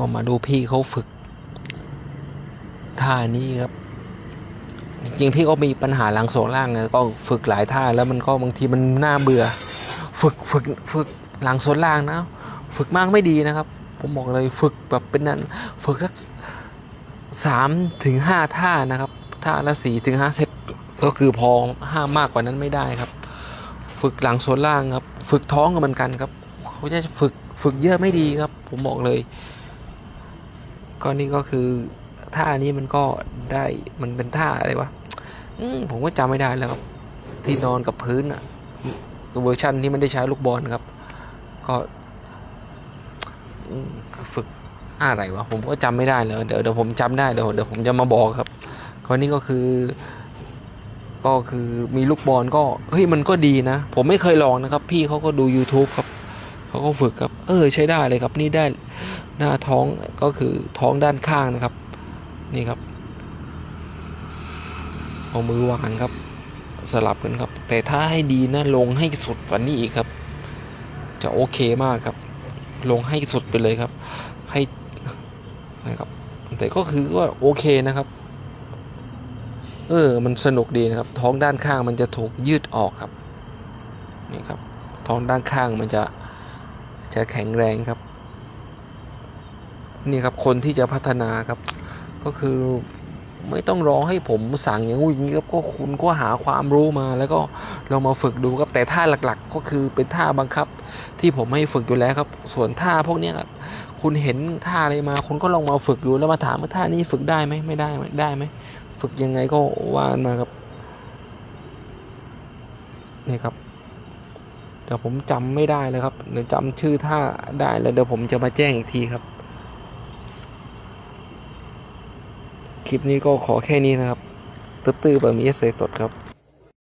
ก็มาดูพี่เขาฝึกท่านี้ครับ จริงๆพี่ก็มีปัญหาหลังโสงล่างนะก็ฝึกหลายท่าแล้วมันก็บางทีมันน่าเบื่อ ฝึกฝึกฝึกหลังโซนล่างนะ ฝึกมากไม่ดีนะครับ ผมบอกเลยฝึกแบบเป็นนั้นฝึกสักสามถึงห้าท่านะครับท่าละสี่ถึงห้าเซตก็คือพอห้ามากกว่านั้นไม่ได้ครับ ฝึกหลังโซนล่างครับ ฝึกท้องก็เหมือนกันครับ เขาจะฝึกฝึกเยอะไม่ดีครับ ผมบอกเลย ก็นี่ก็คือท่านี้มันก็ได้มันเป็นท่าอะไรวะอืผมก็จำไม่ได้แล้วครับที่นอนกับพื้นอะเวอร์ชันที่ไม่ได้ใช้ลูกบอลครับ ก็ฝึกอะไรวะผมก็จำไม่ได้เลยเดี๋ยวเดี๋ยวผมจำได้เดี๋ยวเดี๋ยวผมจะมาบอกครับก็นี่ก็คือ ก็คือมีลูกบอลก็เฮ้ยมันก็ดีนะ ผมไม่เคยลองนะครับ พี่เขาก็ดู YouTube ครับ เขาก็ฝึกครับ เออใช้ได้เลยครับ นี่ได้หน้าท้องก็คือท้องด้านข้างนะครับ นี่ครับเอามือวางครับ สลับกันครับ แต่ถ้าให้ดีนะลงให้สุดกว่านี้อีกครับ จะโอเคมากครับ ลงให้สุดไปเลยครับ ให้นะครับ แต่ก็คือว่าโอเคนะครับ เออ มันสนุกดีนะครับ ท้องด้านข้างมันจะถูกยืดออกครับ นี่ครับ ท้องด้านข้างมันจะ จะแข็งแรงครับ นี่ครับคนที่จะพัฒนาครับ ก็คือไม่ต้องรอให้ผมสั่งอย่างงู้นอย่างนี้ครับก็คุณก็หาความรู้มาแล้วก็ลองมาฝึกดูครับแต่ท่าหลักๆ ก็คือเป็นท่าบังคับ ที่ผมให้ฝึกอยู่แล้วครับ ส่วนท่าพวกนี้ครับคุณเห็นท่าอะไรมา คุณก็ลองมาฝึกดูแล้วมาถามว่าท่านี้ฝึกได้ไหมไม่ได้ไหมได้ไหมฝึกยังไงก็ว่านมาครับนี่ครับ เดี๋ยวผมจำไม่ได้เลยครับเดี๋ยวจำชื่อท่าได้แล้วเดี๋ยวผมจะมาแจ้งอีกทีครับ คลิปนี้ก็ขอแค่นี้นะครับตื้อๆแบบมีเอเซตดครับ